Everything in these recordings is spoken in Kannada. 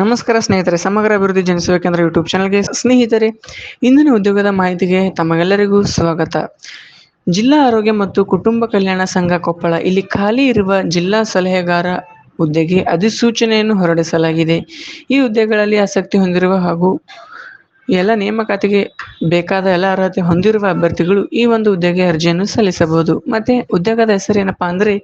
ನಮಸ್ಕಾರ ಸ್ನೇಹಿತರೆ, ಸಮಗ್ರ ಅಭಿವೃದ್ಧಿ ಜನಿಸುವ ಕೇಂದ್ರ ಯೂಟ್ಯೂಬ್ ಚಾನಲ್ಗೆ ಸ್ನೇಹಿತರೆ, ಇಂದಿನ ಉದ್ಯೋಗದ ಮಾಹಿತಿಗೆ ತಮಗೆಲ್ಲರಿಗೂ ಸ್ವಾಗತ. ಜಿಲ್ಲಾ ಆರೋಗ್ಯ ಮತ್ತು ಕುಟುಂಬ ಕಲ್ಯಾಣ ಸಂಘ ಕೊಪ್ಪಳ ಇಲ್ಲಿ ಖಾಲಿ ಇರುವ ಜಿಲ್ಲಾ ಸಲಹೆಗಾರ ಹುದ್ದೆಗೆ ಅಧಿಸೂಚನೆಯನ್ನು ಹೊರಡಿಸಲಾಗಿದೆ. ಈ ಹುದ್ದೆಗಳಲ್ಲಿ ಆಸಕ್ತಿ ಹೊಂದಿರುವ ಹಾಗೂ ಎಲ್ಲ ನೇಮಕಾತಿಗೆ ಬೇಕಾದ ಎಲ್ಲ ಅರ್ಹತೆ ಹೊಂದಿರುವ ಅಭ್ಯರ್ಥಿಗಳು ಈ ಒಂದು ಹುದ್ದೆಗೆ ಅರ್ಜಿಯನ್ನು ಸಲ್ಲಿಸಬಹುದು. ಮತ್ತೆ ಉದ್ಯೋಗದ ಹೆಸರೇನಪ್ಪಾ ಅಂದ್ರೆ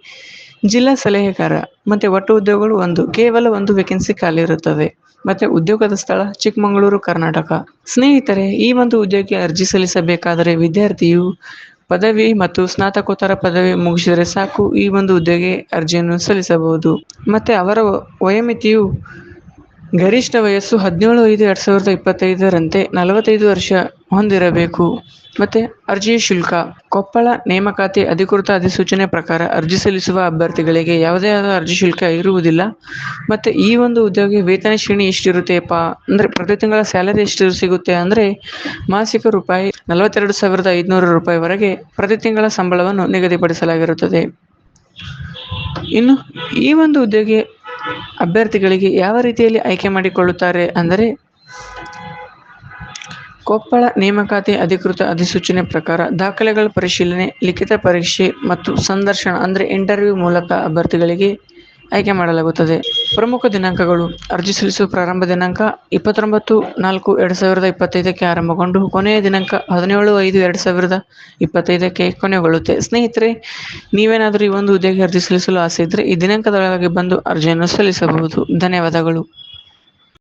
ಜಿಲ್ಲಾ ಸಲಹೆಗಾರ ಮತ್ತೆ ಒಟ್ಟು ಉದ್ಯೋಗಗಳು ಒಂದು, ಕೇವಲ ಒಂದು ವೇಕೆನ್ಸಿ ಖಾಲಿ ಇರುತ್ತದೆ ಮತ್ತೆ ಉದ್ಯೋಗದ ಸ್ಥಳ ಚಿಕ್ಕಮಗಳೂರು, ಕರ್ನಾಟಕ. ಸ್ನೇಹಿತರೆ, ಈ ಒಂದು ಉದ್ಯೋಗಕ್ಕೆ ಅರ್ಜಿ ಸಲ್ಲಿಸಬೇಕಾದರೆ ವಿದ್ಯಾರ್ಥಿಯು ಪದವಿ ಮತ್ತು ಸ್ನಾತಕೋತ್ತರ ಪದವಿ ಮುಗಿಸಿದರೆ ಸಾಕು. ಈ ಒಂದು ಹುದ್ದೆಗೆ ಅರ್ಜಿಯನ್ನು ಸಲ್ಲಿಸಬಹುದು. ಮತ್ತೆ ಅವರ ವಯೋಮಿತಿಯು ಗರಿಷ್ಠ ವಯಸ್ಸು ಹದಿನೇಳು ಐದು ಎರಡು ಸಾವಿರದ ಇಪ್ಪತ್ತೈದರಂತೆ ನಲವತ್ತೈದು ವರ್ಷ ಹೊಂದಿರಬೇಕು. ಮತ್ತೆ ಅರ್ಜಿಯ ಶುಲ್ಕ, ಕೊಪ್ಪಳ ನೇಮಕಾತಿ ಅಧಿಕೃತ ಅಧಿಸೂಚನೆ ಪ್ರಕಾರ ಅರ್ಜಿ ಸಲ್ಲಿಸುವ ಅಭ್ಯರ್ಥಿಗಳಿಗೆ ಯಾವುದೇ ಆದ ಅರ್ಜಿ ಶುಲ್ಕ ಇರುವುದಿಲ್ಲ. ಮತ್ತೆ ಈ ಒಂದು ಉದ್ಯೋಗಿ ವೇತನ ಶ್ರೇಣಿ ಎಷ್ಟಿರುತ್ತೆಪ್ಪ ಅಂದ್ರೆ ಪ್ರತಿ ತಿಂಗಳ ಸ್ಯಾಲರಿ ಎಷ್ಟು ಸಿಗುತ್ತೆ ಅಂದ್ರೆ ಮಾಸಿಕ ರೂಪಾಯಿ ನಲವತ್ತೆರಡು ಸಾವಿರದ ಐದುನೂರು ರೂಪಾಯಿವರೆಗೆ ಪ್ರತಿ ತಿಂಗಳ ಸಂಬಳವನ್ನು ನಿಗದಿಪಡಿಸಲಾಗಿರುತ್ತದೆ. ಇನ್ನು ಈ ಒಂದು ಉದ್ಯೋಗಿ ಅಭ್ಯರ್ಥಿಗಳಿಗೆ ಯಾವ ರೀತಿಯಲ್ಲಿ ಆಯ್ಕೆ ಮಾಡಿಕೊಳ್ಳುತ್ತಾರೆ ಅಂದರೆ ಕೊಪ್ಪಳ ನೇಮಕಾತಿ ಅಧಿಕೃತ ಅಧಿಸೂಚನೆ ಪ್ರಕಾರ ದಾಖಲೆಗಳ ಪರಿಶೀಲನೆ, ಲಿಖಿತ ಪರೀಕ್ಷೆ ಮತ್ತು ಸಂದರ್ಶನ ಅಂದರೆ ಇಂಟರ್ವ್ಯೂ ಮೂಲಕ ಅಭ್ಯರ್ಥಿಗಳಿಗೆ ಆಯ್ಕೆ ಮಾಡಲಾಗುತ್ತದೆ. ಪ್ರಮುಖ ದಿನಾಂಕಗಳು. ಅರ್ಜಿ ಸಲ್ಲಿಸುವ ಪ್ರಾರಂಭ ದಿನಾಂಕ ಇಪ್ಪತ್ತೊಂಬತ್ತು ನಾಲ್ಕು ಎರಡು ಸಾವಿರದ ಇಪ್ಪತ್ತೈದಕ್ಕೆ ಆರಂಭಗೊಂಡು ಕೊನೆಯ ದಿನಾಂಕ ಹದಿನೇಳು ಐದು ಎರಡು ಸಾವಿರದ ಇಪ್ಪತ್ತೈದಕ್ಕೆ ಕೊನೆಗೊಳ್ಳುತ್ತೆ. ಸ್ನೇಹಿತರೆ, ನೀವೇನಾದರೂ ಈ ಒಂದು ಹುದ್ದೆಗೆ ಅರ್ಜಿ ಸಲ್ಲಿಸಲು ಆಸೆ ಇದ್ದರೆ ಈ ದಿನಾಂಕದೊಳಗೆ ಬಂದು ಅರ್ಜಿಯನ್ನು ಸಲ್ಲಿಸಬಹುದು. ಧನ್ಯವಾದಗಳು.